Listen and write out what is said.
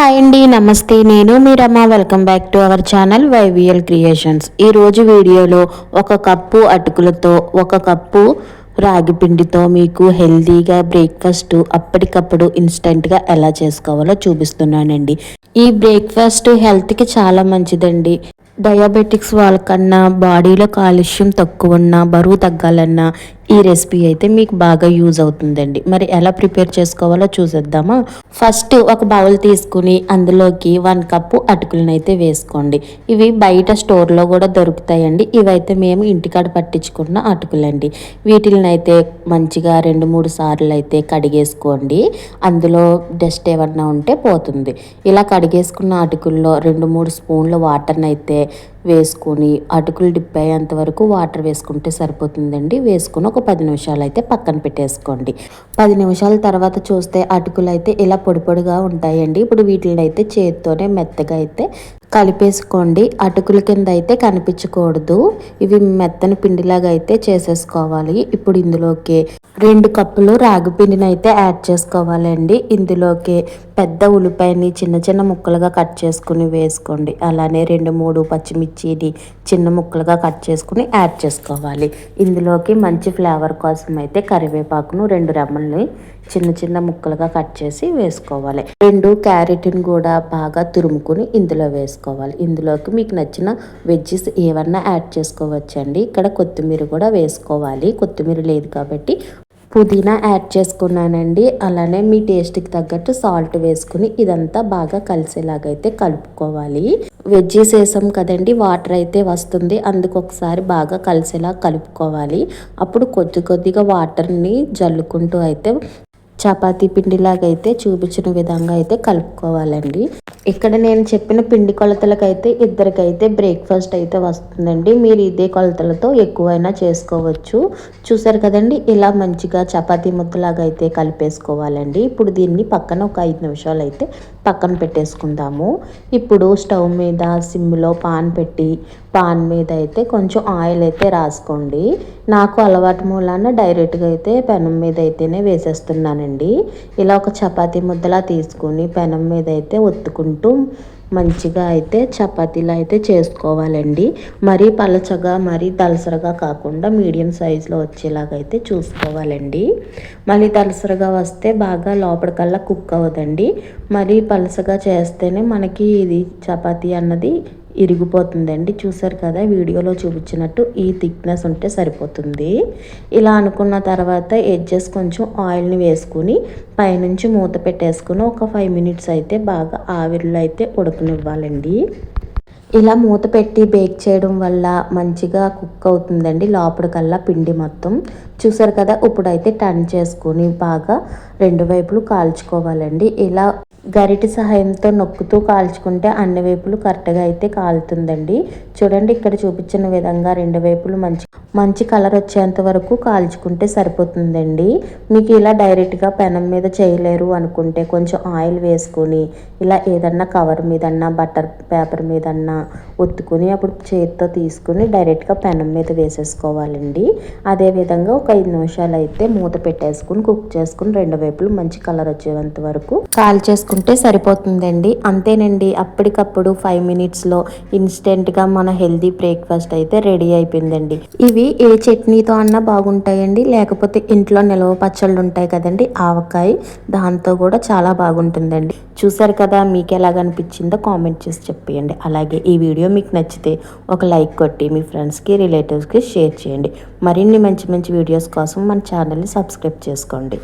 Hi అండి నమస్తే. నేను మీరమ్మ. Welcome back to our channel YVL creations ఈరోజు వీడియోలో ఒక కప్పు అటుకులతో ఒక కప్పు రాగి పిండితో మీకు హెల్తీగా బ్రేక్ఫాస్ట్ అప్పటికప్పుడు ఇన్స్టెంట్గా ఎలా చేసుకోవాలో చూపిస్తున్నానండి. ఈ బ్రేక్ఫాస్ట్ హెల్త్కి చాలా మంచిదండి. డయాబెటిక్స్ వాళ్ళకన్నా బాడీలో కాలుష్యం తక్కువ ఉన్నా బరువు తగ్గాలన్నా ఈ రెసిపీ అయితే మీకు బాగా యూజ్ అవుతుందండి. మరి ఎలా ప్రిపేర్ చేసుకోవాలో చూసేద్దామా? ఫస్ట్ ఒక బౌల్ తీసుకుని అందులోకి వన్ కప్పు అటుకులను అయితే వేసుకోండి. ఇవి బయట స్టోర్లో కూడా దొరుకుతాయండి. ఇవైతే మేము ఇంటికాడ పట్టించుకున్న అటుకులండి. వీటిని అయితే మంచిగా రెండు మూడు సార్లు అయితే కడిగేసుకోండి. అందులో డస్ట్ ఏమన్నా ఉంటే పోతుంది. ఇలా కడిగేసుకున్న అటుకుల్లో రెండు మూడు స్పూన్ల వాటర్ని అయితే వేసుకొని అటుకులు డిప్ అయ్యేంత వరకు వాటర్ వేసుకుంటే సరిపోతుందండి. వేసుకుని ఒక పది నిమిషాలు అయితే పక్కన పెట్టేసుకోండి. పది నిమిషాల తర్వాత చూస్తే అటుకులు అయితే ఇలా పొడి పొడిగా ఉంటాయండి. ఇప్పుడు వీటిని అయితే చేతితోనే మెత్తగా అయితే కలిపేసుకోండి. అటుకుల కింద అయితే కనిపించకూడదు. ఇవి మెత్తని పిండిలాగా అయితే చేసేసుకోవాలి. ఇప్పుడు ఇందులోకి రెండు కప్పులు రాగి పిండిని అయితే యాడ్ చేసుకోవాలండి. ఇందులోకి పెద్ద ఉల్లిపాయని చిన్న చిన్న ముక్కలుగా కట్ చేసుకుని వేసుకోండి. అలానే రెండు మూడు పచ్చిమిర్చిని చిన్న ముక్కలుగా కట్ చేసుకుని యాడ్ చేసుకోవాలి. ఇందులోకి మంచి ఫ్లేవర్ కోసం అయితే కరివేపాకును రెండు రెమ్మల్ని చిన్న చిన్న ముక్కలుగా కట్ చేసి వేసుకోవాలి. రెండు క్యారెట్ని కూడా బాగా తురుముకుని ఇందులో వేసుకోవాలి. ఇందులోకి మీకు నచ్చిన వెజ్జెస్ ఏమన్నా యాడ్ చేసుకోవచ్చండి. ఇక్కడ కొత్తిమీర కూడా వేసుకోవాలి. కొత్తిమీర లేదు కాబట్టి పుదీనా యాడ్ చేసుకున్నానండి. అలానే మీ టేస్ట్కి తగ్గట్టు సాల్ట్ వేసుకుని ఇదంతా బాగా కలిసేలాగైతే కలుపుకోవాలి. వెజ్జీస్ వేసాం కదండి వాటర్ అయితే వస్తుంది. అందుకు ఒకసారి బాగా కలిసేలా కలుపుకోవాలి. అప్పుడు కొద్ది కొద్దిగా వాటర్ని జల్లుకుంటూ అయితే చపాతీ పిండిలాగా అయితే చూపించిన విధంగా అయితే కలుపుకోవాలండి. ఇక్కడ నేను చెప్పిన పిండి కొలతలకైతే ఇద్దరికైతే బ్రేక్ఫాస్ట్ అయితే వస్తుందండి. మీరు ఇదే కొలతలతో ఎక్కువైనా చేసుకోవచ్చు. చూసారు కదండి ఇలా మంచిగా చపాతీ ముద్దలాగా అయితే కలిపేసుకోవాలండి. ఇప్పుడు దీన్ని పక్కన ఒక ఐదు నిమిషాలు అయితే పక్కన పెట్టేసుకుందాము. ఇప్పుడు స్టవ్ మీద సిమ్లో పాన్ పెట్టి పాన్ మీద అయితే కొంచెం ఆయిల్ అయితే రాసుకోండి. నాకు అలవాటు మూలాన డైరెక్ట్గా అయితే పెనం మీద అయితేనే వేసేస్తున్నానండి. అండి ఇలా ఒక చపాతీ ముద్దలా తీసుకుని పెనం మీద అయితే ఒత్తుకుంటూ మంచిగా అయితే చపాతీలు అయితే చేసుకోవాలండి. మరీ పలచగా మరీ దలసరగా కాకుండా మీడియం సైజులో వచ్చేలాగైతే చూసుకోవాలండి. మళ్ళీ దలసరగా వస్తే బాగా లోపలికల్లా కుక్ అవ్వదండి. మరీ పలసగా చేస్తేనే మనకి ఇది చపాతీ అన్నది ఇరిగిపోతుందండి. చూసారు కదా వీడియోలో చూపించినట్టు ఈ థిక్నెస్ ఉంటే సరిపోతుంది. ఇలా అనుకున్న తర్వాత ఎడ్జెస్ కొంచెం ఆయిల్ని వేసుకుని పైనుంచి మూత పెట్టేసుకుని ఒక ఫైవ్ మినిట్స్ అయితే బాగా ఆవిరిలో అయితే ఉడకనివ్వాలండి. ఇలా మూత పెట్టి బేక్ చేయడం వల్ల మంచిగా కుక్ అవుతుందండి. లోపలికల్లా పిండి మొత్తం. చూసారు కదా ఇప్పుడైతే టర్న్ చేసుకొని బాగా రెండు వైపులు కాల్చుకోవాలండి. ఇలా గరిటి సహాయంతో నొక్కుతూ కాల్చుకుంటే అన్ని వైపులు కరెక్ట్గా అయితే కాలుతుందండి. చూడండి ఇక్కడ చూపించిన విధంగా రెండు వైపులు మంచి మంచి కలర్ వచ్చేంత వరకు కాల్చుకుంటే సరిపోతుందండి. మీకు ఇలా డైరెక్ట్గా పెనం మీద చేయలేరు అనుకుంటే కొంచెం ఆయిల్ వేసుకొని ఇలా ఏదన్నా కవర్ మీదన్నా బట్టర్ పేపర్ మీదన్నా ఒత్తుకుని అప్పుడు చేతితో తీసుకుని డైరెక్ట్గా పెనం మీద వేసేసుకోవాలండి. అదేవిధంగా ఒక ఐదు నిమిషాలు అయితే మూత పెట్టేసుకుని కుక్ చేసుకుని రెండు వైపులు మంచి కలర్ వచ్చేంత వరకు కాల్ చేసుకుంటే సరిపోతుందండి. అంతేనండి అప్పటికప్పుడు ఫైవ్ మినిట్స్లో ఇన్స్టెంట్గా మన హెల్దీ బ్రేక్ఫాస్ట్ అయితే రెడీ అయిపోయిందండి. ఇవి ఏ చట్నీతో అన్నా బాగుంటాయండి లేకపోతే ఇంట్లో నిల్వ పచ్చళ్ళు ఉంటాయి కదండి ఆవకాయ దాంతో కూడా చాలా బాగుంటుందండి. చూసారు కదా మీకు ఎలాగనిపించిందో కామెంట్ చేసి చెప్పేయండి. అలాగే ఈ వీడియో మీకు నచ్చితే ఒక లైక్ కొట్టి మీ ఫ్రెండ్స్కి రిలేటివ్స్కి షేర్ చేయండి. మరిన్ని మంచి మంచి వీడియోస్ కోసం మన ఛానల్ని సబ్స్క్రైబ్ చేసుకోండి.